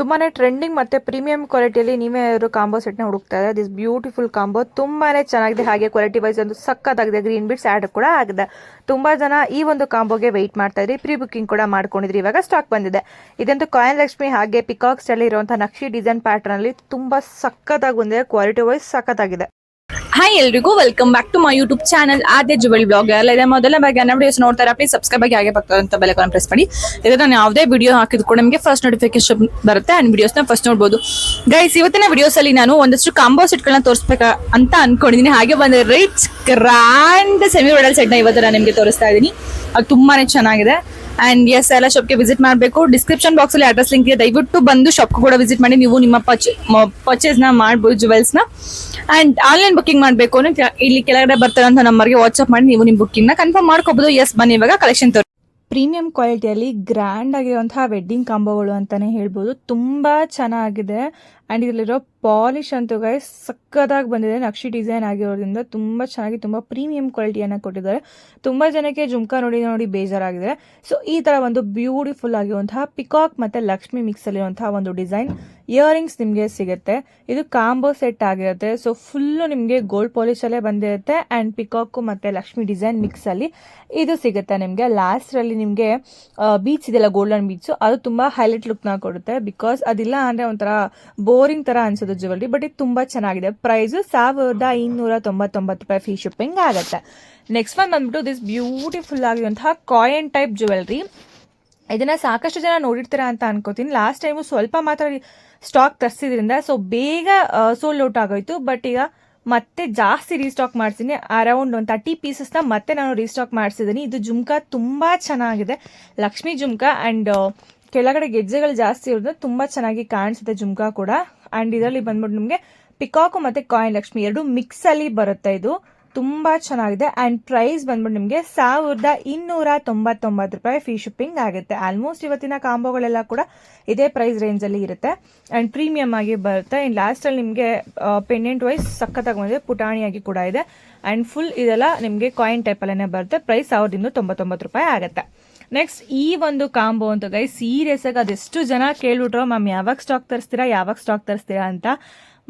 ತುಂಬಾ ಟ್ರೆಂಡಿಂಗ್ ಮತ್ತೆ ಪ್ರೀಮಿಯಂ ಕ್ವಾಲಿಟಿಯಲ್ಲಿ ನೀವೇ ಯಾರು ಕಾಂಬೋ ಸೆಟ್ನ ಹುಡುಕ್ತಾ ಇದ್ದಾರೆ ದಿಸ್ ಬ್ಯೂಟಿಫುಲ್ ಕಾಂಬೋ ತುಂಬಾ ಚೆನ್ನಾಗಿದೆ. ಹಾಗೆ ಕ್ವಾಲಿಟಿ ವೈಸ್ ಒಂದು ಸಕ್ಕತ್ತಾಗಿದೆ. ಗ್ರೀನ್ ಬಿಟ್ಸ್ ಆ್ಯಡ್ ಕೂಡ ಆಗಿದೆ. ತುಂಬ ಜನ ಈ ಒಂದು ಕಾಂಬೋಗೆ ವೆಯ್ಟ್ ಮಾಡ್ತಾ ಇದ್ರಿ. ಪ್ರೀ ಬುಕಿಂಗ್ ಕೂಡ ಮಾಡ್ಕೊಂಡಿದ್ರಿ. ಇವಾಗ ಸ್ಟಾಕ್ ಬಂದಿದೆ. ಇದಂತೂ ಕಾಯನ್ ಲಕ್ಷ್ಮಿ ಹಾಗೆ ಪಿಕಾಕ್ಸ್ ಅಲ್ಲಿ ಇರುವಂತಹ ನಕ್ಷಿ ಡಿಸೈನ್ ಪ್ಯಾಟರ್ನ್ ಅಲ್ಲಿ ತುಂಬಾ ಸಕ್ಕತ್ತಾಗಿ ಬಂದಿದೆ ಕ್ವಾಲಿಟಿ ವೈಸ್ ಸಕ್ಕತ್ತಾಗಿದೆ. ಹಾಯ್ ಎಲ್ರಿಗೂ welcome back to my YouTube channel Aadya jewel blog ಎಲ್ಲ ಇದೆ ಮೊದಲ ಬಗ್ಗೆ ನನ್ನ ವಿಡಿಯೋಸ್ ನೋಡ್ತಾರೆ ಪ್ಲೀಸ್ ಸಬ್ಸ್ಕ್ರೈಬ್ ಆಗಿ ಹಾಗೆ ಪಕ್ಕ ಅಂತ ಬೆಲೆ ಪ್ರೆಸ್ ಮಾಡಿ. ಇದು ನಾನು ಯಾವುದೇ ವಿಡಿಯೋ ಹಾಕಿದ್ರು ಕೂಡ ನಿಮಗೆ ಫಸ್ಟ್ ನೋಟಿಫಿಕೇಶನ್ ಬರುತ್ತೆ ಆ್ಯಂಡ್ ವಿಡಿಯೋಸ್ನ ಫಸ್ಟ್ ನೋಡ್ಬೋದು. ಗೈಸ್ ಇವತ್ತಿನ ವಿಡಿಯೋಸಲ್ಲಿ ನಾನು ಒಂದಷ್ಟು ಕಾಂಬೋ ಸೆಟ್ಗಳನ್ನ ತೋರಿಸ್ಬೇಕ ಅಂತ ಅನ್ಕೊಂಡಿದ್ದೀನಿ ಹಾಗೆ ಒಂದು ರಿಚ್ ಗ್ರ್ಯಾಂಡ್ ಸೆಮಿ ಬ್ರೈಡಲ್ ಸೆಟ್ನ ಇವತ್ತು ನಾನು ನಿಮಗೆ ತೋರಿಸ್ತಾ ಇದ್ದೀನಿ. ಅದು ತುಂಬಾ ಚೆನ್ನಾಗಿದೆ. ಅಂಡ್ ಎಸ್ ಎಲ್ಲ ಶಾಪ್ಗೆ ವಿಸಿಟ್ ಮಾಡಬೇಕು. ಡಿಸ್ಕ್ರಿಪ್ಷನ್ ಬಾಕ್ಸ್ ಅಲ್ಲಿ ಅಡ್ರೆಸ್ ಲಿಂಕ್ ಇದೆ. ದಯವಿಟ್ಟು ಬಂದು ಶಾಪ್ ಕೂಡ ವಿಸಿಟ್ ಮಾಡಿ. ನೀವು ನಿಮ್ಮ ಪರ್ಚೇಸ್ನ ಮಾಡ್ಬೋದು ಜುವೆಲ್ಸ್ನ. ಅಂಡ್ ಆನ್ಲೈನ್ ಬುಕಿಂಗ್ ಮಾಡಬೇಕು ಅಂದ್ರೆ ಇಲ್ಲಿ ಕೆಳಗಡೆ ಬರ್ತಾರಂತ ನಂಬರ್ಗೆ ವಾಟ್ಸ್ಆಪ್ ಮಾಡಿ ನೀವು ನಿಮ್ಮ ಬುಕಿಂಗ್ನ ಕನ್ಫರ್ಮ್ ಮಾಡ್ಕೋಬಹುದು ಎಸ್ ಬನ್ನಿ ಇವಾಗ ಕಲೆಕ್ಷನ್ ತೋರಿಸಿ ಪ್ರೀಮಿಯಂ ಕ್ವಾಲಿಟಿಯಲ್ಲಿ ಗ್ರ್ಯಾಂಡ್ ಆಗಿರುವಂತಹ ವೆಡ್ಡಿಂಗ್ ಕಾಂಬೋಗಳು ಅಂತಾನೆ ಹೇಳ್ಬೋದು. ತುಂಬಾ ಚೆನ್ನಾಗಿದೆ. ಅಂಡ್ ಇದರಲ್ಲಿರೋ ಪಾಲಿಶ್ ಅಂತೂ ಗೈಸ್ ಸಕ್ಕದಾಗಿ ಬಂದಿದೆ. ನಕ್ಷಿ ಡಿಸೈನ್ ಆಗಿರೋದ್ರಿಂದ ತುಂಬಾ ಚೆನ್ನಾಗಿ ತುಂಬಾ ಪ್ರೀಮಿಯಂ ಕ್ವಾಲಿಟಿಯನ್ನು ಕೊಟ್ಟಿದ್ದಾರೆ. ತುಂಬಾ ಜನಕ್ಕೆ ಜುಮ್ಕಾ ನೋಡಿ ನೋಡಿ ಬೇಜಾರಾಗಿದೆ ಸೊ ಈ ತರ ಒಂದು ಬ್ಯೂಟಿಫುಲ್ ಆಗಿರುವಂತಹ ಪಿಕಾಕ್ ಮತ್ತೆ ಲಕ್ಷ್ಮಿ ಮಿಕ್ಸ್ ಅಲ್ಲಿರುವಂತಹ ಒಂದು ಡಿಸೈನ್ ಇಯರಿಂಗ್ಸ್ ನಿಮಗೆ ಸಿಗುತ್ತೆ. ಇದು ಕಾಂಬೋ ಸೆಟ್ ಆಗಿರುತ್ತೆ. ಸೊ ಫುಲ್ಲು ನಿಮಗೆ ಗೋಲ್ಡ್ ಪಾಲಿಶಲ್ಲೇ ಬಂದಿರುತ್ತೆ ಆ್ಯಂಡ್ ಪಿಕಾಕು ಮತ್ತೆ ಲಕ್ಷ್ಮಿ ಡಿಸೈನ್ ಮಿಕ್ಸ್ ಅಲ್ಲಿ ಇದು ಸಿಗುತ್ತೆ ನಿಮಗೆ. ಲಾಸ್ಟ್ರಲ್ಲಿ ನಿಮಗೆ ಬೀಚ್ ಇದೆಯಲ್ಲ ಗೋಲ್ಡನ್ ಬೀಚ್ ಅದು ತುಂಬಾ ಹೈಲೈಟ್ ಲುಕ್ನ ಕೊಡುತ್ತೆ. ಬಿಕಾಸ್ ಅದಿಲ್ಲ ಅಂದ್ರೆ ಒಂಥರ ಬೋರಿಂಗ್ ತರ ಅನ್ಸೋದು ಜ್ಯುವೆಲ್ರಿ ಬಟ್ ಇದು ತುಂಬಾ ಚೆನ್ನಾಗಿದೆ. ಪ್ರೈಸ್ ಸಾವಿರದ ಇನ್ನೂರ ತೊಂಬತ್ತೊಂಬತ್ತು ರೂಪಾಯಿ ಫ್ರೀ ಶಿಪ್ಪಿಂಗ್ ಆಗುತ್ತೆ. ನೆಕ್ಸ್ಟ್ ಒನ್ ಬಂದ್ಬಿಟ್ಟು ದಿಸ್ ಬ್ಯೂಟಿಫುಲ್ ಆಗಿರುವಂತಹ ಕಾಯಿನ್ ಟೈಪ್ ಜ್ಯುವೆಲ್ರಿ ಇದನ್ನ ಸಾಕಷ್ಟು ಜನ ನೋಡಿರ್ತೀರಾ ಅಂತ ಅನ್ಕೋತೀನಿ. ಲಾಸ್ಟ್ ಟೈಮು ಸ್ವಲ್ಪ ಮಾತ್ರ ಸ್ಟಾಕ್ ತರಿಸಿದ್ರಿಂದ ಸೊ ಬೇಗ ಸೋಲ್ಡ್ ಔಟ್ ಆಗೋಯ್ತು. ಬಟ್ ಈಗ ಮತ್ತೆ ಜಾಸ್ತಿ ರೀಸ್ಟಾಕ್ ಮಾಡ್ತೀನಿ ಅರೌಂಡ್ ಒಂದು ತರ್ಟಿ ಪೀಸಸ್ನ ಮತ್ತೆ ನಾನು ರೀಸ್ಟಾಕ್ ಮಾಡಿಸಿದ್ದೀನಿ. ಇದು ಜುಮ್ಕಾ ತುಂಬ ಚೆನ್ನಾಗಿದೆ. ಲಕ್ಷ್ಮಿ ಜುಮ್ಕಾ ಆ್ಯಂಡ್ ಕೆಳಗಡೆ ಗೆಜ್ಜೆಗಳು ಜಾಸ್ತಿ ಇರೋದ್ರಿಂದ ತುಂಬ ಚೆನ್ನಾಗಿ ಕಾಣಿಸುತ್ತೆ ಜುಮ್ಕಾ ಕೂಡ. ಆ್ಯಂಡ್ ಇದರಲ್ಲಿ ಬಂದ್ಬಿಟ್ಟು ನಿಮಗೆ ಪಿಕಾಕು ಮತ್ತು ಕಾಯಿನ್ ಲಕ್ಷ್ಮಿ ಎರಡು ಮಿಕ್ಸಲ್ಲಿ ಬರುತ್ತೆ ಇದು. ತುಂಬ ಚೆನ್ನಾಗಿದೆ. ಆ್ಯಂಡ್ ಪ್ರೈಸ್ ಬಂದ್ಬಿಟ್ಟು ನಿಮಗೆ ಸಾವಿರದ ಇನ್ನೂರ ತೊಂಬತ್ತೊಂಬತ್ತು ರೂಪಾಯಿ ಫ್ರೀ ಶಿಪ್ಪಿಂಗ್ ಆಗುತ್ತೆ. ಆಲ್ಮೋಸ್ಟ್ ಇವತ್ತಿನ ಕಾಂಬೋಗಳೆಲ್ಲ ಕೂಡ ಇದೇ ಪ್ರೈಸ್ ರೇಂಜಲ್ಲಿ ಇರುತ್ತೆ. ಆ್ಯಂಡ್ ಪ್ರೀಮಿಯಮ್ ಆಗಿ ಬರುತ್ತೆ. ಇನ್ನು ಲಾಸ್ಟಲ್ಲಿ ನಿಮಗೆ ಪೆಂಡೆಂಟ್ ವೈಸ್ ಸಖತ್ತಾಗಿ ಬಂದಿದೆ. ಪುಟಾಣಿಯಾಗಿ ಕೂಡ ಇದೆ. ಆ್ಯಂಡ್ ಫುಲ್ ಇದೆಲ್ಲ ನಿಮಗೆ ಕಾಯಿನ್ ಟೈಪಲ್ಲೇ ಬರುತ್ತೆ. ಪ್ರೈಸ್ ಸಾವಿರದ ಇನ್ನೂರ ತೊಂಬತ್ತೊಂಬತ್ತು ರೂಪಾಯಿ ಆಗುತ್ತೆ. ನೆಕ್ಸ್ಟ್ ಈ ಒಂದು ಕಾಂಬೋ ಅಂತ ಗೈ ಸೀರಿಯಸ್ ಆಗಿ ಅದೆಷ್ಟು ಜನ ಕೇಳ್ಬಿಟ್ರು ಮ್ಯಾಮ್ ಯಾವಾಗ ಸ್ಟಾಕ್ ತರಿಸ್ತೀರಾ, ಯಾವಾಗ ಸ್ಟಾಕ್ ತರಿಸ್ತೀರಾ ಅಂತ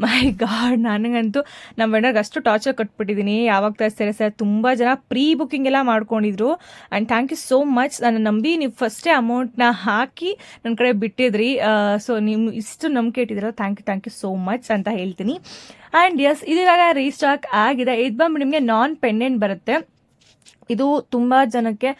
ಮೈ ಗಾಡ್ ನನಗಂತೂ ನಮ್ಮ ವೆಂಡರ್ಗೆ ಅಷ್ಟು ಟಾರ್ಚರ್ ಕೊಟ್ಬಿಟ್ಟಿದ್ದೀನಿ ಯಾವಾಗ ತರಿಸ್ತೀರಾ ಸರ್? ತುಂಬ ಜನ ಪ್ರೀ ಬುಕಿಂಗ್ ಎಲ್ಲ ಮಾಡ್ಕೊಂಡಿದ್ರು. And thank you so much ನನ್ನ ನಂಬಿ ನೀವು ಫಸ್ಟೇ ಅಮೌಂಟ್ನ ಹಾಕಿ ನನ್ನ ಕಡೆ ಬಿಟ್ಟಿದ್ರಿ. ಸೊ ನೀವು ಇಷ್ಟು ನಂಬಿಕೆ ಇಟ್ಟಿದ್ದೀರ thank you thank you so much ಅಂತ ಹೇಳ್ತೀನಿ. ಆ್ಯಂಡ್ ಎಸ್ ಇದಿವಾಗ ರೀಸ್ಟಾಕ್ ಆಗಿದೆ. ಇದು ಬಂದು ನಿಮಗೆ ನಾನ್ ಪೆಂಡೆಂಟ್ ಬರುತ್ತೆ. ಇದು ತುಂಬ ಜನಕ್ಕೆ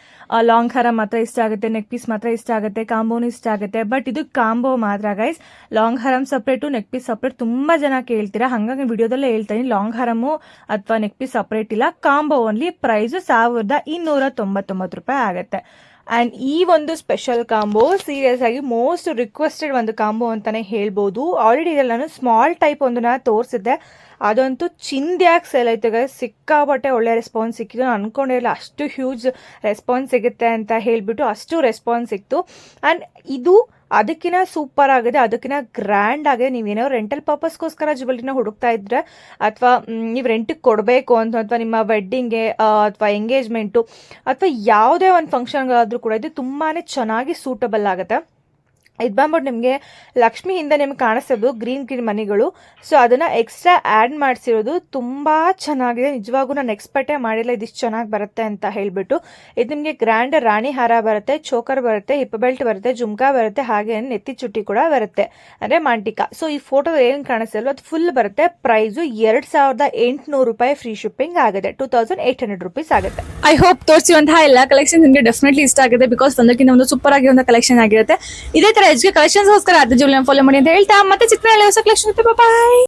ಲಾಂಗ್ ಹಾರ ಮಾತ್ರ ಇಷ್ಟ ಆಗುತ್ತೆ ನೆಕ್ ಪೀಸ್ ಮಾತ್ರ ಇಷ್ಟ ಆಗುತ್ತೆ ಕಾಂಬೋನು ಇಷ್ಟ ಆಗುತ್ತೆ. ಬಟ್ ಇದು ಕಾಂಬೋ ಮಾತ್ರ ಗೈಸ್ ಲಾಂಗ್ ಹಾರಂ ಸಪ್ರೇಟು ನೆಕ್ ಪೀಸ್ ಸಪ್ರೇಟ್ ತುಂಬ ಜನ ಕೇಳ್ತೀರಾ? ಹಾಗಾಗಿ ವಿಡಿಯೋದಲ್ಲೇ ಹೇಳ್ತೀನಿ ಲಾಂಗ್ ಹಾರಮು ಅಥವಾ ನೆಕ್ ಪೀಸ್ ಸಪ್ರೇಟ್ ಇಲ್ಲ. ಕಾಂಬೋ ಓನ್ಲಿ ಪ್ರೈಸು ಸಾವಿರದ ಇನ್ನೂರ ತೊಂಬತ್ತೊಂಬತ್ತು ರೂಪಾಯಿ ಆಗುತ್ತೆ. ಆ್ಯಂಡ್ ಈ ಒಂದು ಸ್ಪೆಷಲ್ ಕಾಂಬೋ ಸೀರಿಯಸ್ ಆಗಿ ಮೋಸ್ಟ್ ರಿಕ್ವೆಸ್ಟೆಡ್ ಒಂದು ಕಾಂಬೋ ಅಂತಾನೆ ಹೇಳ್ಬೋದು. ಆಲ್ರೆಡಿ ನಾನು ಸ್ಮಾಲ್ ಟೈಪ್ ಒಂದನ್ನ ತೋರಿಸಿದ್ದೆ. ಅದಂತೂ ಚಿಂದ್ಯಾಗಿ ಸೇಲ್ ಆಯಿತು guys. ಸಿಕ್ಕಾಪಟ್ಟೆ ಒಳ್ಳೆ ರೆಸ್ಪಾನ್ಸ್ ಸಿಕ್ಕಿತು ನಾನು ಅನ್ಕೊಂಡಿರಲಿಲ್ಲ ಅಷ್ಟು ಹ್ಯೂಜ್ ರೆಸ್ಪಾನ್ಸ್ ಸಿಗುತ್ತೆ ಅಂತ ಹೇಳಿಬಿಟ್ಟು ಅಷ್ಟು ರೆಸ್ಪಾನ್ಸ್ ಸಿಕ್ತು. ಆ್ಯಂಡ್ ಇದು ಅದಕ್ಕಿಂತ ಸೂಪರ್ ಆಗಿದೆ ಅದಕ್ಕಿಂತ ಗ್ರ್ಯಾಂಡ್ ಆಗಿದೆ. ನೀವೇನೋ ರೆಂಟಲ್ ಪರ್ಪಸ್ಗೋಸ್ಕರ ಜ್ಯುವೆಲ್ರಿನ ಹುಡುಕ್ತಾ ಇದ್ರೆ, ಅಥವಾ ನೀವು ರೆಂಟಿಗೆ ಕೊಡಬೇಕು ಅಂತ, ಅಥವಾ ನಿಮ್ಮ ವೆಡ್ಡಿಂಗ್ಗೆ ಅಥವಾ ಎಂಗೇಜ್ಮೆಂಟು ಅಥವಾ ಯಾವುದೇ ಒಂದು ಫಂಕ್ಷನ್ಗಳಾದರೂ ಕೂಡ ಇದು ತುಂಬಾ ಚೆನ್ನಾಗಿ ಸೂಟಬಲ್ ಆಗುತ್ತೆ. ಇದು ಬಂದ್ಬಿಟ್ಟು ನಿಮಗೆ ಲಕ್ಷ್ಮಿ ಹಿಂದೆ ನಿಮ್ಗೆ ಕಾಣಿಸೋದು ಗ್ರೀನ್ ಗ್ರೀನ್ ಮನಿಗಳು. ಸೊ ಅದನ್ನು ಎಕ್ಸ್ಟ್ರಾ ಆ್ಯಡ್ ಮಾಡಿಸಿರೋದು ತುಂಬ ಚೆನ್ನಾಗಿದೆ. ನಿಜವಾಗೂ ನಾನು ಎಕ್ಸ್ಪೆಕ್ಟೇ ಮಾಡಿಲ್ಲ ಇದಿಷ್ಟು ಚೆನ್ನಾಗಿ ಬರುತ್ತೆ ಅಂತ ಹೇಳಿಬಿಟ್ಟು. ಇದು ನಿಮಗೆ ಗ್ರ್ಯಾಂಡ್ ರಾಣಿ ಹಾರ ಬರುತ್ತೆ ಚೋಕರ್ ಬರುತ್ತೆ ಹಿಪ್ ಬೆಲ್ಟ್ ಬರುತ್ತೆ, ಜುಮ್ಕಾ ಬರುತ್ತೆ, ಹಾಗೆ ನೆತ್ತಿ ಚುಟ್ಟಿ ಕೂಡ ಬರುತ್ತೆ. ಅಂದರೆ ಮಾಂಟಿಕಾ. ಸೊ ಈ ಫೋಟೋ ಏನು ಕಾಣಿಸಲ್ವ ಅದು ಫುಲ್ ಬರುತ್ತೆ. ಪ್ರೈಸು ಎರಡು ಸಾವಿರದ ಎಂಟುನೂರು ರೂಪಾಯಿ ಫ್ರೀ ಶಿಪ್ಪಿಂಗ್ ಆಗಿದೆ two thousand eight hundred rupees ಆಗುತ್ತೆ. ಐ ಹೋಪ್ ತೋರಿಸುವಂತಹ ಎಲ್ಲ ಕಲೆಕ್ಷನ್ ನಿಮಗೆ ಡೆಫಿನೆಟ್ಲಿ ಇಷ್ಟ ಆಗಿದೆ ಬಿಕಾಸ್ ಒಂದಕ್ಕಿಂತ ಒಂದು ಸೂಪರ್ ಆಗಿರುವಂತಹ ಕಲೆಕ್ಷನ್ ಆಗಿರುತ್ತೆ. ಇದೇ ತರ ಎಜ್ಗೆ ಕಲೆಕ್ಷನ್ಸ್ಗೋಸ್ಕರ ಅದ ಜುವೆಲ್ ಫಾಲೋ ಮಾಡಿ ಅಂತ ಹೇಳ್ತಾ. ಮತ್ತೆ ಚಿತ್ರ ಹೊಸ ಕಲೆಕ್ಷನ್ ಬಾಯ್